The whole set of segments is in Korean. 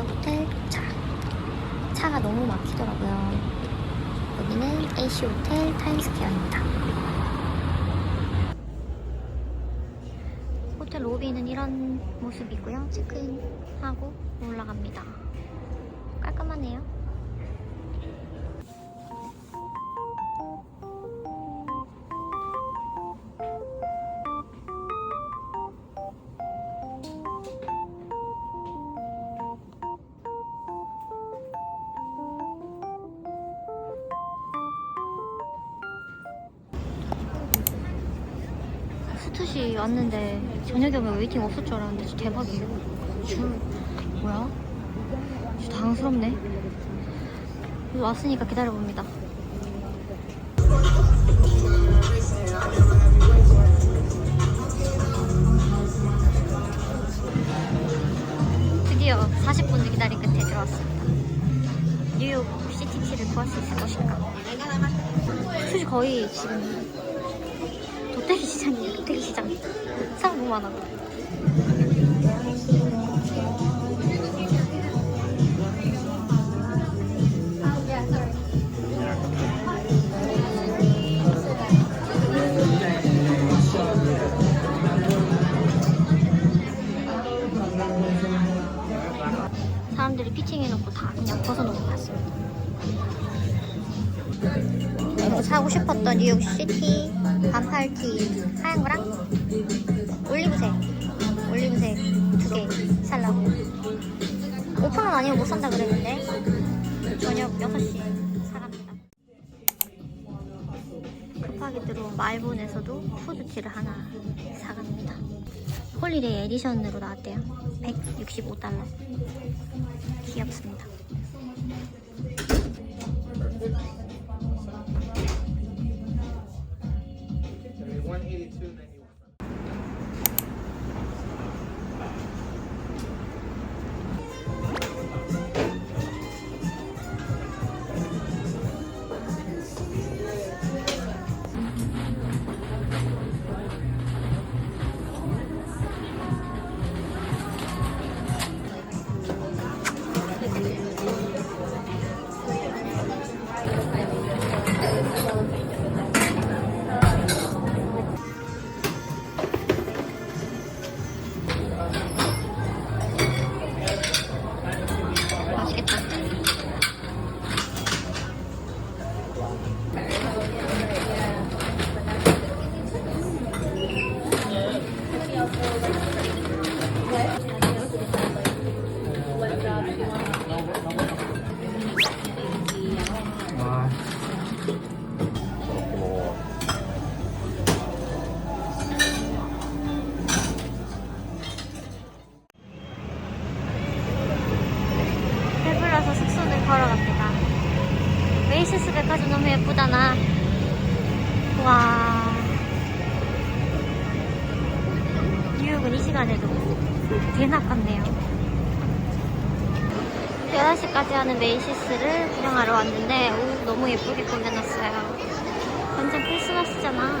호텔 도착. 차가 너무 막히더라고요. 여기는 AC 호텔 타임스퀘어입니다. 12시 왔는데 저녁에 오면 웨이팅 없을 줄 알았는데 진짜 대박이에요. 줄 뭐야? 진짜 당황스럽네. 왔으니까 기다려봅니다. 드디어 40분 기다린 끝에 들어왔습니다. 뉴욕 시티티를 구할 수 있을 것인가? 수지 거의 지금 도태기 시장이에요. 도태기 시장. 사람 너무 많아. 사람들이 피팅해놓고 다 그냥 벗어놓고. 이거 사고 싶었던 뉴욕 시티 반팔티 하얀 거랑 올리브색 올리브색 두 개 살라고. 오픈은 아니면 못 산다 그랬는데 저녁 6시에 사갑니다. 급하게 들어온 말본에서도 푸드티를 하나 사갑니다. 홀리데이 에디션으로 나왔대요. 165달러. 귀엽습니다 메이시스를 구경하러 왔는데, 오, 너무 예쁘게 꾸며놨어요. 완전 크리스마스잖아.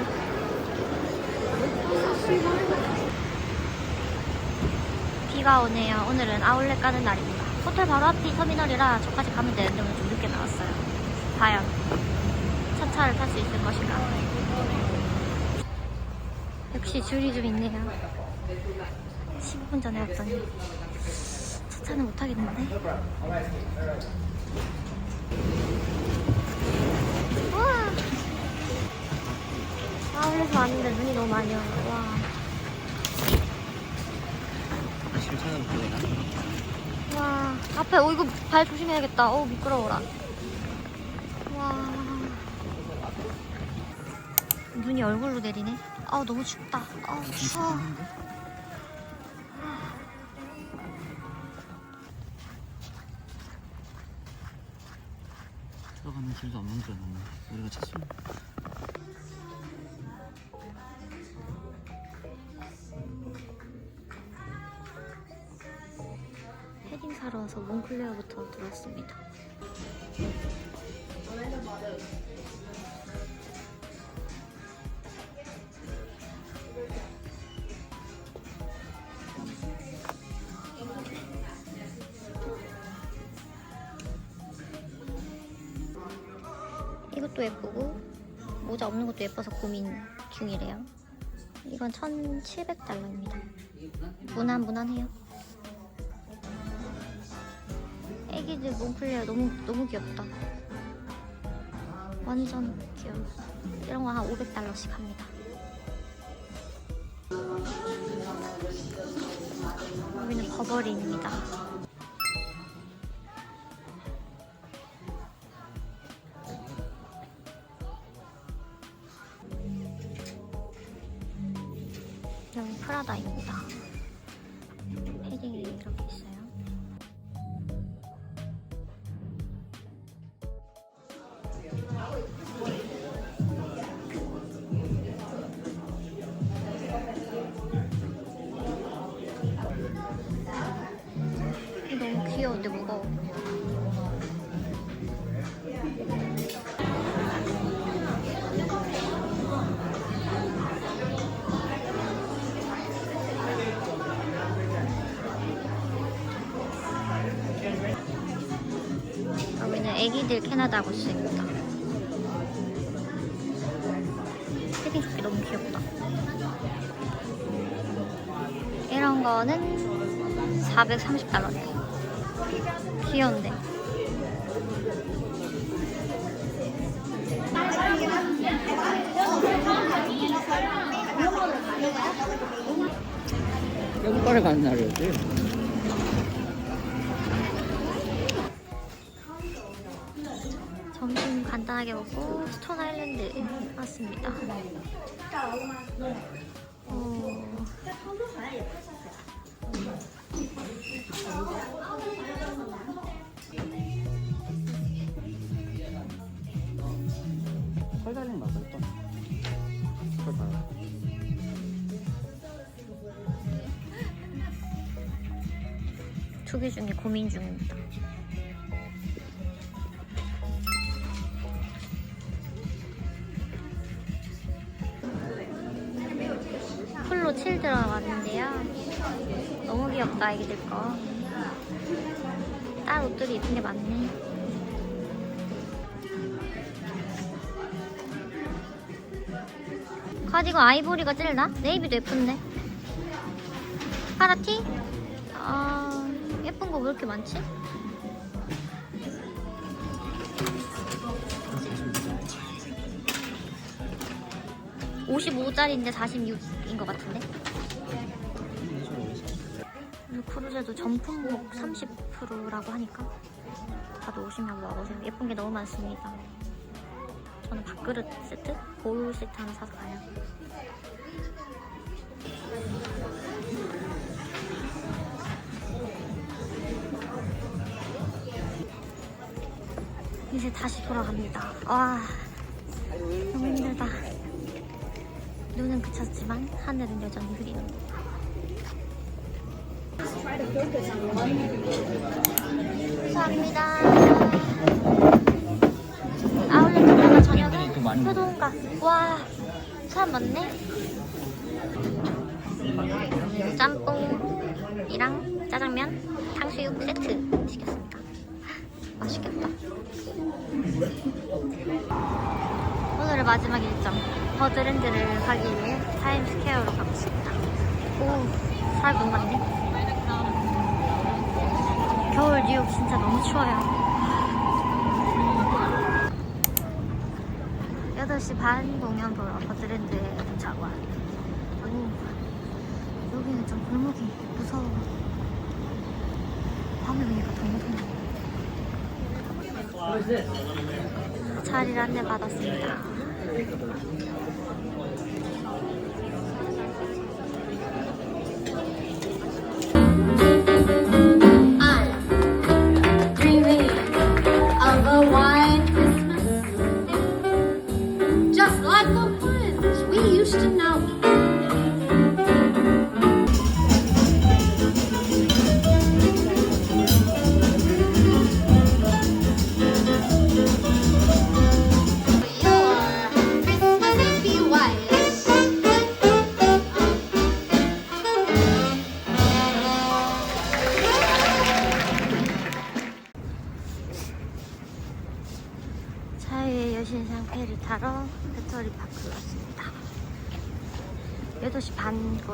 비가 오네요. 오늘은 아울렛 가는 날입니다. 호텔 바로 앞이 터미널이라 저까지 가면 되는데 오늘 좀 늦게 나왔어요. 과연 첫 차를 탈 수 있을 것인가. 역시 줄이 좀 있네요. 15분 전에 왔더니 첫 차는 못 타겠는데. 우와. 아울렛에 왔는데 눈이 너무 많이 와요. 와. 7천원 보이나? 와 앞에 어 이거 발 조심해야겠다 어 미끄러워라 와 눈이 얼굴로 내리네 아 너무 춥다 아 추워 들어가는 길도 줄 알았네. 우리가 찼어. 패딩 사러 와서 몽클레어부터 들어왔습니다 것도 예쁘고 모자 없는 것도 예뻐서 고민 중이래요. 이건 1,700달러입니다. 무난 무난해요. 애기들 몽클레어 너무 너무 귀엽다. 완전 귀여워. 이런 거 한 500달러씩 합니다. 여기는 버버린입니다. 여기 프라다입니다. 애기들 캐나다 고스입니다. 패딩 조끼 너무 귀엽다. 이런 거는 430달러네요. 귀여운데. 간단하게 먹고 스톤 아일랜드 왔습니다. 어, 털달린 맛있다 털달. 두개 중에 고민 중입니다. 풀로 칠 들어갔는데요. 너무 귀엽다, 애기들 거. 딸 옷들이 예쁜 게 많네. 카디건 아이보리가 제일 나? 네이비도 예쁜데. 파라티? 아, 예쁜 거 왜 이렇게 많지? (55짜리인데) (46인) 것 같은데 이 크루제도 전품목 30%라고 하니까 다들 오시면 와보세요 예쁜 게 너무 많습니다 저는 밥그릇 세트? 볼 세트 하나 사서 가요 이제 다시 돌아갑니다. 와, 너무 힘들다. 눈은 그쳤지만 하늘은 여전히 흐리는. 감사합니다. 아울렛 갔다가 많이 효도인가. 와, 사람 많네. 짬뽕이랑 짜장면, 탕수육 세트 시켰습니다. 맛있겠다. 오늘의 마지막 일정 버드랜드를 가기 위해 타임스퀘어로 가고 있습니다. 오, 사람 너무 많네. 겨울 뉴욕 진짜 너무 추워요. 8시 반 공연 보러 버드랜드에 도착 와. 오, 여기는 좀 골목이 무서워. 밤에 오니까 더 무서워. 자리를 안내 받았습니다.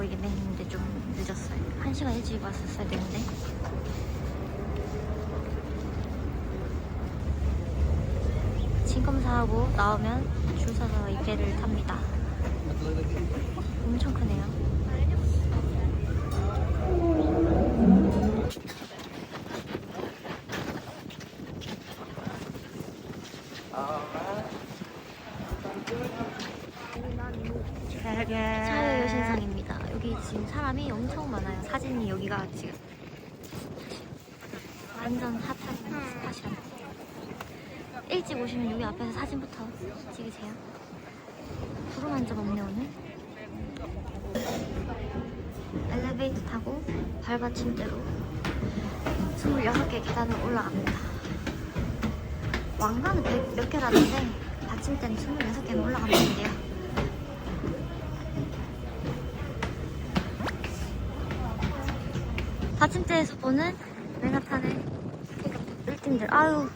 반 거의 예매했는데 좀 늦었어요. 1시간 일찍 왔었어야 되는데. 진검사하고 나오면 줄 서서 이 배를 탑니다. 엄청 크네요. 자유여신상입니다. 여기 지금 사람이 엄청 많아요. 사진이 여기가 지금 완전 핫한 스팟이라 일찍 오시면 여기 앞에서 사진부터 찍으세요. 구름 한점 없네 오늘. 엘리베이터 타고 발받침대로 26개 계단을 올라갑니다. 왕관은 100 몇 개라는데 받침대는 26개는 올라가면 된대요. 받침대에서 보는 맨하탄의 빌딩들. 아유,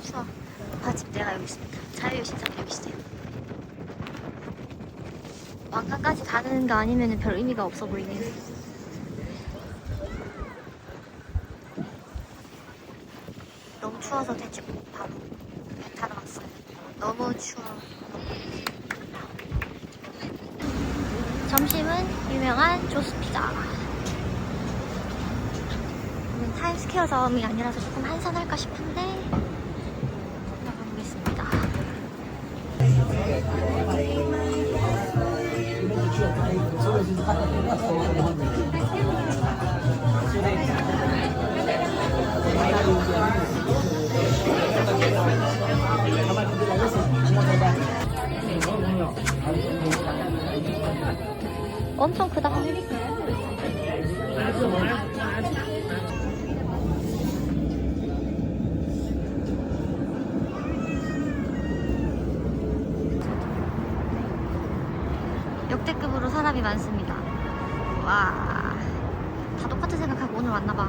추워. 받침대가 여기 있습니다. 자유신상이 여기 있어요. 왕가까지 가는 거 아니면 별 의미가 없어 보이네요. 너무 추워서 대체 바로 배 타러 왔어요. 너무 추워. 점심은 유명한 조스피 자. 오늘 타임스퀘어 점이 아니라서 조금 한산할까 싶은데 나가보겠습니다. 엄청 크다. 역대급으로 사람이 많습니다. 와, 다 똑같은 생각하고 오늘 왔나봐.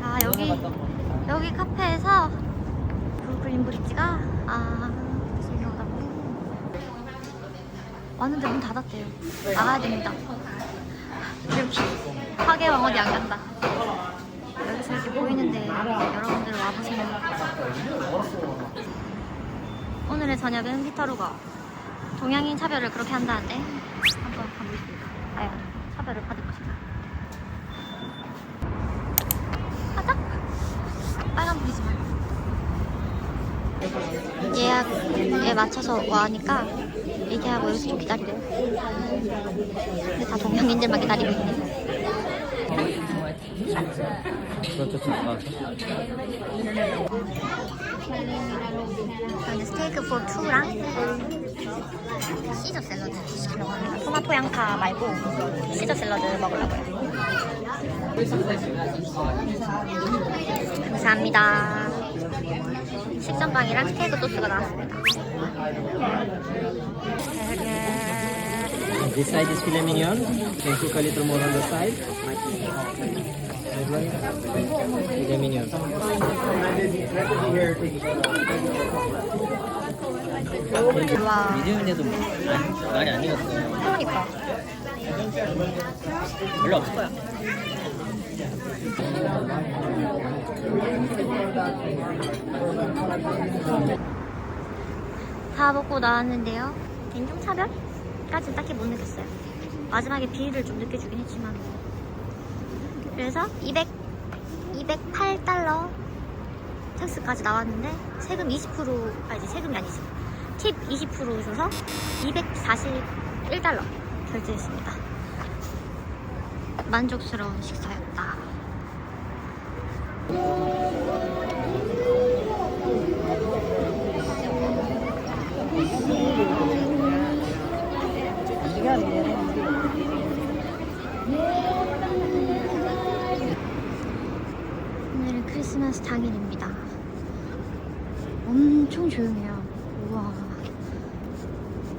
아 여기 여기 카페에서 브루클린 브릿지가 아 유명하다고 왔는데 문 닫았대요. 나가야 됩니다. 이렇게 화개왕 어디 안 간다. 여기서 이렇게 보이는데 여러분들 와보시면 오늘의 저녁은 피터루거 동양인 차별을 그렇게 한다는데 한번 가보겠습니다. 과연 차별을 받을 것인가? 가자. 빨간 불이지만 예약에 맞춰서 와니까 얘기하고 여기서 좀 기다리래요. 근데 다 동양인들만 기다리고 있네. 저희는 스테이크 포 투랑 시저 샐러드 시키려고 합니다. 토마토 양파 말고 시저 샐러드 먹으려고요. 감사합니다. 식전빵이랑 스테이크 소스가 나왔습니다. This side is filet mignon. Can cook a little more on the side. 와, 미디움인데도 많이 안 익었어요. 그러니까. 별로 없을 거야. 다 먹고 나왔는데요. 인종차별까지는 딱히 못 느꼈어요. 마지막에 비위를 좀 느껴주긴 했지만. 그래서 200, 208달러 텍스까지 나왔는데 세금 20% 아니지 세금이 아니지 팁 20% 줘서 241달러 결제했습니다. 만족스러운 식사였다. 하는 스타일입니다. 엄청 조용해요. 우와.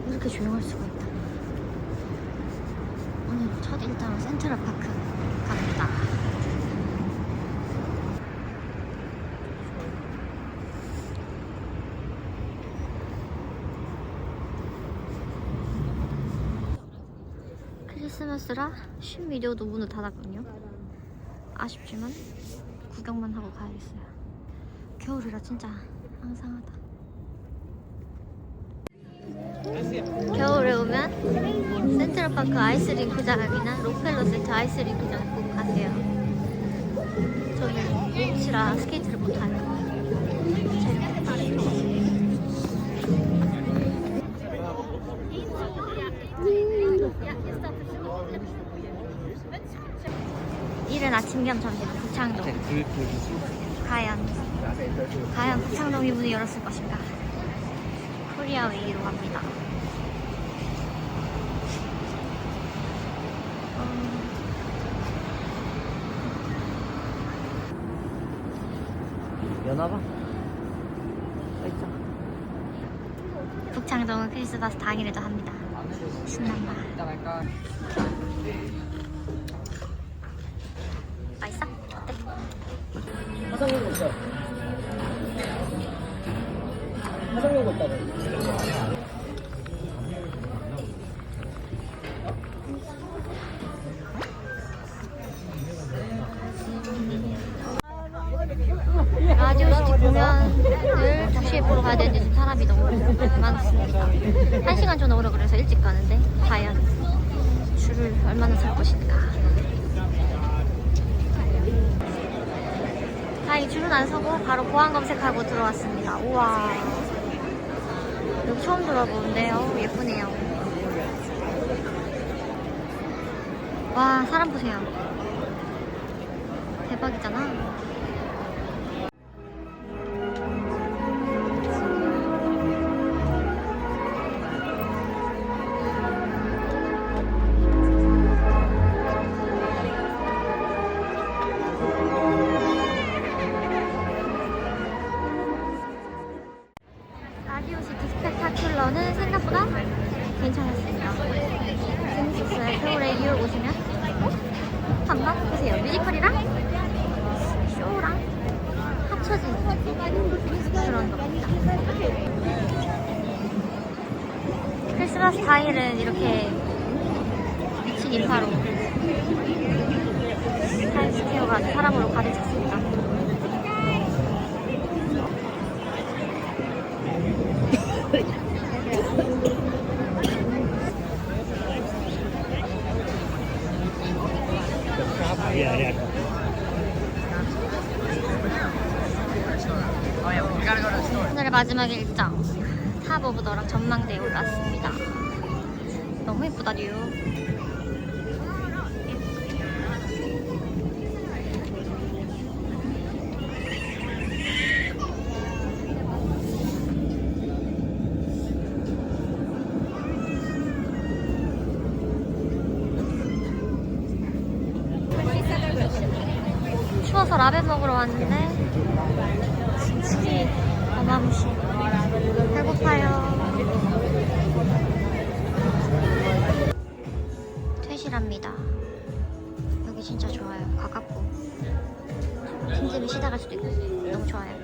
이렇게 조용할 수가 있다. 오늘 첫 일정은 센트럴파크 갑니다. 크리스마스라 쉰 미디어도 문을 닫았군요. 아쉽지만 구경만 하고 가야겠어요. 겨울이라 진짜 항상하다. 겨울에 오면 센트럴파크 아이스링크장이나 록펠러 세트 아이스링크장 꼭 가세요. 저는 몸치라 스케이트를 못하요. 이른 아침 겸 점심 북창동. 과연 과연 북창동이 문을 열었을 것인가? 코리아 웨이로 갑니다. 연하봐? 북창동은 크리스마스 당일에도 합니다. 신난다 없어. 화장용 없다고. 줄은 안 서고 바로 보안 검색하고 들어왔습니다. 우와. 여기 처음 들어보는데요. 예쁘네요. 와, 사람 보세요. 대박이잖아. 겨울에 2월 오시면 어? 한번 보세요. 뮤지컬이랑 쇼랑 합쳐진 그런 겁니다. 크리스마스 당일은 이렇게 미친 인파로 타임스퀘어가 사람으로 가득 찼습니다. 오늘의 마지막 일정. 탑 오브 더락 전망대에 올랐습니다. 너무 예쁘다 뉴 합니다. 여기 진짜 좋아요. 가깝고. 심지어 쉬다 갈 수도 있고. 너무 좋아요.